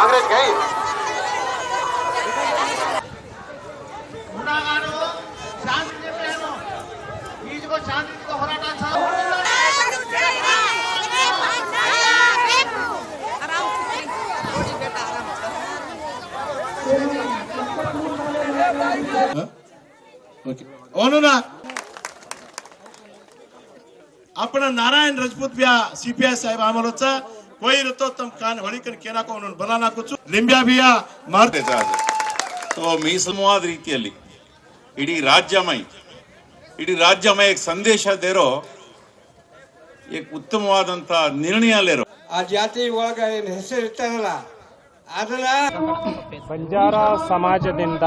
કાંગ્રેસ ગઈ ઓકે ઓનું ના આપણા ನಾರಾಯಣ ರಜಪೂತ್ સીપીઆઈ ಸಿಪಿಐ આમલ હતા ಕೋಯಿ નતો તમ કાન ಹೊಳಿ ಕನ್ ಕೇನಾಕೋ ಅವನನ್ನು ಬಲ ನಾಕು ಚು ಲಿಂಬ್ಯಾ ಬಿಯ ಮಾಡ್ತೇ ಮೀಸಲುವಾದ ರೀತಿಯಲ್ಲಿ ಇಡೀ ರಾಜ್ಯಮಯ ಇಡೀ ರಾಜ್ಯಮಯ ಸಂದೇಶ ದೇರೋ ಉತ್ತಮವಾದಂತ ನಿರ್ಣಯ ಲೇರೋ. ಆ ಜಾತಿ ಒಳಗ ಏನು ಹೆಸರು ಇರ್ತಾರಲ್ಲ ಅದನ್ನ ಬಂಜಾರ ಸಮಾಜದಿಂದ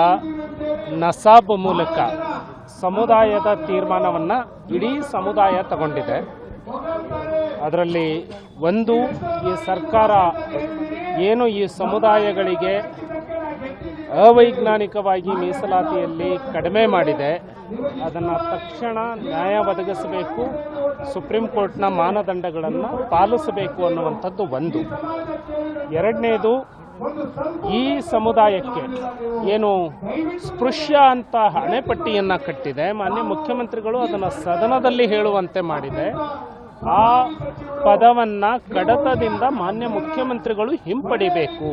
ನಸಾಬ್ ಮೂಲಕ ಸಮುದಾಯದ ತೀರ್ಮಾನವನ್ನು ಇಡೀ ಸಮುದಾಯ ತಗೊಂಡಿದೆ. ಅದರಲ್ಲಿ ಒಂದು ಈ ಸರ್ಕಾರ ಏನು ಈ ಸಮುದಾಯಗಳಿಗೆ ಅವೈಜ್ಞಾನಿಕವಾಗಿ ಮೀಸಲಾತಿಯಲ್ಲಿ ಕಡಿಮೆ ಮಾಡಿದೆ, ಅದನ್ನು ತಕ್ಷಣ ನ್ಯಾಯ ಒದಗಿಸಬೇಕು, ಸುಪ್ರೀಂ ಕೋರ್ಟ್ನ ಮಾನದಂಡಗಳನ್ನು ಪಾಲಿಸಬೇಕು ಅನ್ನುವಂಥದ್ದು ಒಂದು. ಎರಡನೇದು ಈ ಸಮುದಾಯಕ್ಕೆ ಏನು ಸ್ಪೃಶ್ಯ ಅಂತ ಹಣೆಪಟ್ಟಿಯನ್ನು ಕಟ್ಟಿದೆ. ಮಾನ್ಯ ಮುಖ್ಯಮಂತ್ರಿಗಳು ಅದನ್ನು ಸದನದಲ್ಲಿ ಹೇಳುವಂತೆ ಮಾಡಿದೆ. ಆ ಪದವನ್ನು ಕಡತದಿಂದ ಮಾನ್ಯ ಮುಖ್ಯಮಂತ್ರಿಗಳು ಹಿಂಪಡಿಬೇಕು.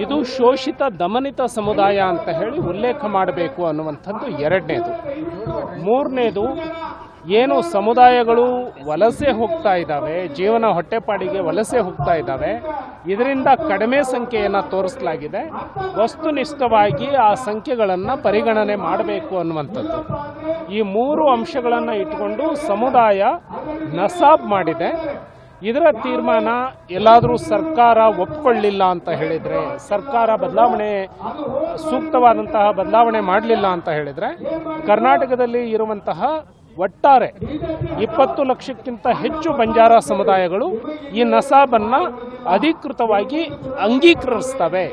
ಇದು ಶೋಷಿತ ದಮನಿತ ಸಮುದಾಯ ಅಂತ ಹೇಳಿ ಉಲ್ಲೇಖ ಮಾಡಬೇಕು ಅನ್ನುವಂಥದ್ದು ಎರಡನೇದು. ಮೂರನೇದು ಏನು ಸಮುದಾಯಗಳು ವಲಸೆ ಹೋಗ್ತಾ ಇದ್ದಾವೆ, ಜೀವನ ಹೊಟ್ಟೆಪಾಡಿಗೆ ವಲಸೆ ಹೋಗ್ತಾ ಇದ್ದಾವೆ, ಇದರಿಂದ ಕಡಿಮೆ ಸಂಖ್ಯೆಯನ್ನು ತೋರಿಸಲಾಗಿದೆ. ವಸ್ತುನಿಷ್ಠವಾಗಿ ಆ ಸಂಖ್ಯೆಗಳನ್ನು ಪರಿಗಣನೆ ಮಾಡಬೇಕು ಅನ್ನುವಂಥದ್ದು. ಈ ಮೂರು ಅಂಶಗಳನ್ನು ಇಟ್ಕೊಂಡು ಸಮುದಾಯ ನಸಾಬ್ ಮಾಡಿದೆ. ಇದರ ತೀರ್ಮಾನ ಎಲ್ಲಾದರೂ ಸರ್ಕಾರ ಒಪ್ಕೊಳ್ಳಿಲ್ಲ ಅಂತ ಹೇಳಿದರೆ, ಸರ್ಕಾರ ಬದಲಾವಣೆ, ಸೂಕ್ತವಾದಂತಹ ಬದಲಾವಣೆ ಮಾಡಲಿಲ್ಲ ಅಂತ ಹೇಳಿದರೆ, ಕರ್ನಾಟಕದಲ್ಲಿ ಇರುವಂತಹ ಒಟ್ಟಾರೆ ಇಪ್ಪತ್ತು ಲಕ್ಷಕ್ಕಿಂತ ಹೆಚ್ಚು ಬಂಜಾರ ಸಮುದಾಯಗಳು ಈ ನಸಾಬನ್ನು ಅಧಿಕೃತವಾಗಿ ಅಂಗೀಕರಿಸ್ತವೆ.